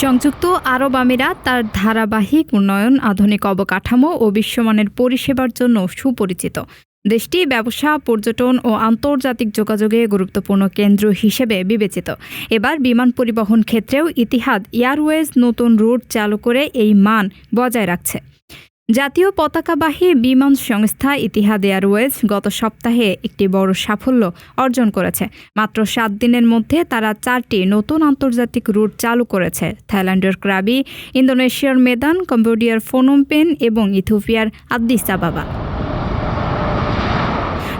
সংযুক্ত আরব আমিরাত তার ধারাবাহিক উন্নয়ন, আধুনিক অবকাঠামো ও বিশ্বমানের পরিষেবার জন্য সুপরিচিত। দেশটি ব্যবসা, পর্যটন ও আন্তর্জাতিক যোগাযোগে গুরুত্বপূর্ণ কেন্দ্র হিসেবে বিবেচিত। এবার বিমান পরিবহন ক্ষেত্রেও ইতিহাদ এয়ারওয়েজ নতুন রুট চালু করে এই মান বজায় রাখছে। জাতীয় পতাকাবাহী বিমান সংস্থা ইতিহাদ এয়ারওয়েজ গত সপ্তাহে একটি বড় সাফল্য অর্জন করেছে। মাত্র সাত দিনের মধ্যে তারা চারটি নতুন আন্তর্জাতিক রুট চালু করেছে। থাইল্যান্ডের ক্রাবি, ইন্দোনেশিয়ার মেদান, কম্বোডিয়ার ফোনমপেন এবং ইথিওপিয়ার আদ্দিস আবাবা।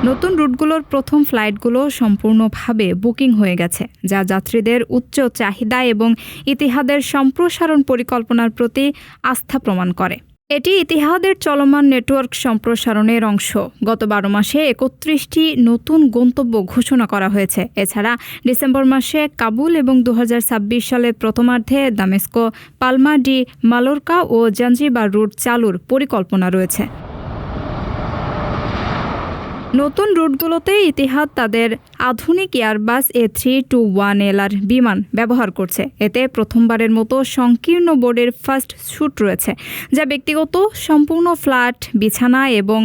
নতুন রুটগুলোর প্রথম ফ্লাইটগুলো সম্পূর্ণভাবে বুকিং হয়ে গেছে, যা যাত্রীদের উচ্চ চাহিদা এবং ইতিহাদের সম্প্রসারণ পরিকল্পনার প্রতি আস্থা প্রমাণ করে। এটি ইতিহাদের চলমান নেটওয়ার্ক সম্প্রসারণের অংশ। গত বারো মাসে একত্রিশটি নতুন গন্তব্য ঘোষণা করা হয়েছে। এছাড়া ডিসেম্বর মাসে কাবুল এবং দুহাজার ছাব্বিশ সালের প্রথমার্ধে দামেস্কো, পালমা ডি মালোরকা ও জাঞ্জিবার রুট চালুর পরিকল্পনা রয়েছে। নতুন রুটগুলোতে ইতিহাদ তাদের আধুনিক Airbus A three two one L R বিমান ব্যবহার করছে। এতে প্রথমবারের মতো সংকীর্ণ বোর্ডের ফার্স্ট শ্যুট রয়েছে, যা ব্যক্তিগত, সম্পূর্ণ ফ্ল্যাট, বিছানা এবং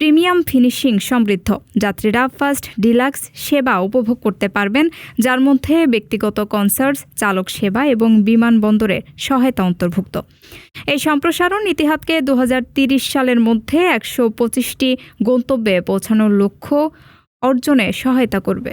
প্রিমিয়াম ফিনিশিং সমৃদ্ধ। যাত্রীরা ফার্স্ট ডিলাক্স সেবা উপভোগ করতে পারবেন, যার মধ্যে ব্যক্তিগত কনসার্টস চালক সেবা এবং বিমানবন্দরের সহায়তা অন্তর্ভুক্ত। এই সম্প্রসারণ ইতিহাদকে দু সালের মধ্যে একশো পঁচিশটি গন্তব্যে পৌঁছানোর লক্ষ্য অর্জনে সহায়তা করবে।